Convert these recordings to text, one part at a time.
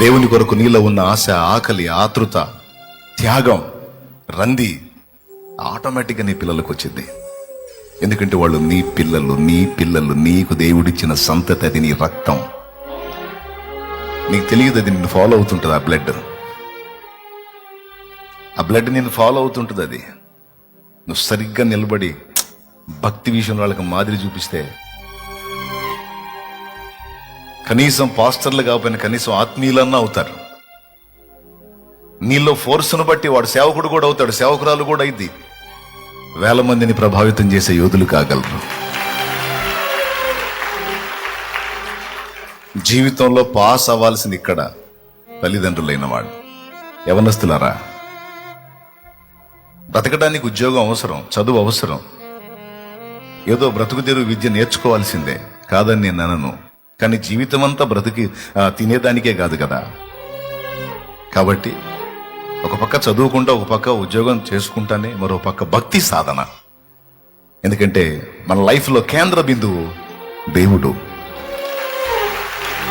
దేవుని కొరకు నీలో ఉన్న ఆశ ఆకలి ఆతృత త్యాగం రంది ఆటోమేటిక్గా నీ పిల్లలకు వచ్చింది. ఎందుకంటే వాళ్ళు నీ పిల్లలు నీ పిల్లలు నీకు దేవుడిచ్చిన సంతతి అది నీ రక్తం. నీకు తెలియదు అది నిన్ను ఫాలో అవుతుంటుంది ఆ బ్లడ్ ఆ బ్లడ్ నేను ఫాలో అవుతుంటుంది అది. నువ్వు సరిగ్గా నిలబడి భక్తి విషయంలో వాళ్ళకి మాదిరి చూపిస్తే కనీసం పాస్టర్లు కాకపోయినా కనీసం ఆత్మీయులన్నా అవుతారు. నీలో ఫోర్స్ను బట్టి వాడు సేవకుడు కూడా అవుతాడు సేవకురాలు కూడా అయింది. వేల మందిని ప్రభావితం చేసే యోధులు కాగలరు. జీవితంలో పాస్ అవ్వాల్సింది ఇక్కడ తల్లిదండ్రులైన వాడు యవనస్తులారా బ్రతకడానికి ఉద్యోగం అవసరం చదువు అవసరం. ఏదో బ్రతుకుదేరు విద్య నేర్చుకోవాల్సిందే. కాదని నేను అనను. కానీ జీవితం అంతా బ్రతికి తినేదానికే కాదు కదా. కాబట్టి ఒక పక్క చదువుకుంటా ఒక పక్క ఉద్యోగం చేసుకుంటానే మరో పక్క భక్తి సాధన. ఎందుకంటే మన లైఫ్లో కేంద్ర బిందువు దేవుడు.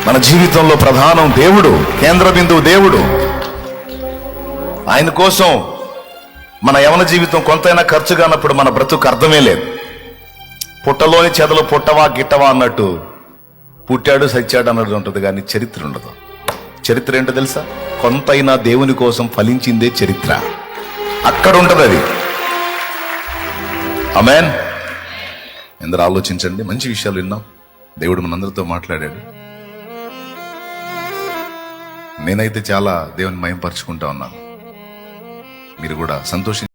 మన జీవితంలో ప్రధానం దేవుడు కేంద్ర బిందువు దేవుడు. ఆయన కోసం మన యవన జీవితం కొంతైనా ఖర్చు కానప్పుడు మన బ్రతుకు అర్థమే లేదు. పుట్టలోని చెదలు పుట్టవా గిట్టవా అన్నట్టు పుట్టాడు సచ్చాడు అన్నది ఉంటుంది కానీ చరిత్ర ఉండదు. చరిత్ర ఏంటో తెలుసా? కొంతైనా దేవుని కోసం ఫలించిందే చరిత్ర. అక్కడ ఉంటది అది. అమెన్ ఎందరూ ఆలోచించండి. మంచి విషయాలు విన్నాం. దేవుడు మనందరితో మాట్లాడాడు. నేనైతే చాలా దేవుని మయంపరుచుకుంటా ఉన్నాను. మీరు కూడా సంతోషం